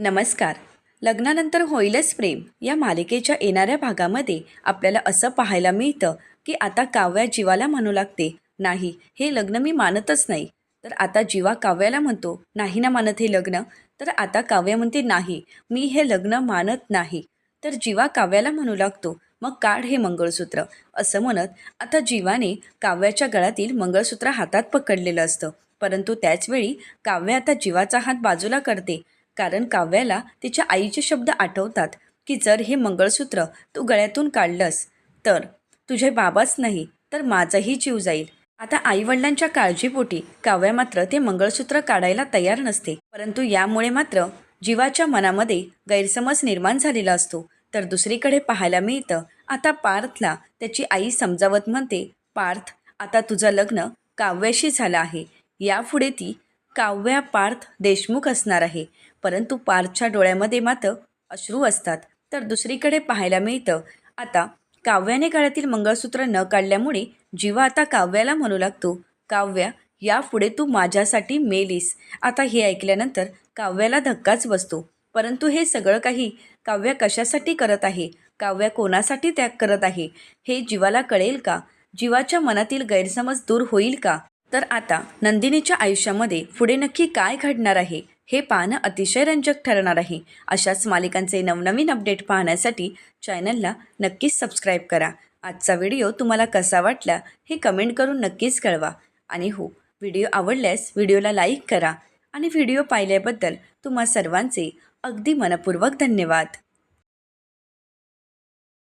नमस्कार. लग्नानंतर होईलच प्रेम. या मालिकेच्या येणाऱ्या भागामध्ये आपल्याला असं पाहायला मिळतं की आता काव्या जीवाला म्हणू लागते नाही हे लग्न मी मानतच नाही. तर आता जीवा काव्याला म्हणतो नाही ना मानत हे लग्न. तर आता काव्य म्हणते नाही मी हे लग्न मानत नाही. तर जीवा काव्याला म्हणू लागतो मग काढ हे मंगळसूत्र. असं म्हणत आता जीवाने काव्याच्या गळ्यातील मंगळसूत्र हातात पकडलेलं असतं. परंतु त्याचवेळी काव्य आता जीवाचा हात बाजूला करते. कारण काव्याला तिच्या आईचे शब्द आठवतात की जर हे मंगळसूत्र तू गळ्यातून काढलंस तर तुझे बाबाच नाही तर माझाही जीव जाईल. आता आईवडिलांच्या काळजीपोटी काव्या मात्र ते मंगळसूत्र काढायला तयार नसते. परंतु यामुळे मात्र जीवाच्या मनामध्ये गैरसमज निर्माण झालेला असतो. तर दुसरीकडे पाहायला मिळतं आता पार्थला त्याची आई समजावत म्हणते पार्थ आता तुझं लग्न काव्याशी झालं आहे. यापुढे ती काव्या पार्थ देशमुख असणार आहे. परंतु पार्थच्या डोळ्यामध्ये मात्र अश्रू असतात. तर दुसरीकडे पाहायला मिळतं आता काव्याने काळातील मंगळसूत्र न काढल्यामुळे जीवा आता काव्याला म्हणू लागतो काव्या यापुढे तू माझ्यासाठी मेलीस. आता हे ऐकल्यानंतर काव्याला धक्काच बसतो. परंतु हे सगळं काही काव्या कशासाठी करत आहे? काव्या कोणासाठी त्याग करत आहे? हे जीवाला कळेल का? जीवाच्या मनातील गैरसमज दूर होईल का? तर आता नंदिनीच्या आयुष्यामध्ये पुढे नक्की काय घडणार आहे हे पाहणं अतिशय रंजक ठरणार आहे. अशाच मालिकांचे नवनवीन अपडेट पाहण्यासाठी चॅनलला नक्कीच सबस्क्राईब करा. आजचा व्हिडिओ तुम्हाला कसा वाटला हे कमेंट करून नक्कीच कळवा. आणि हो व्हिडिओ आवडल्यास व्हिडिओला लाईक करा. आणि व्हिडिओ पाहिल्याबद्दल तुम्हा सर्वांचे अगदी मनपूर्वक धन्यवाद.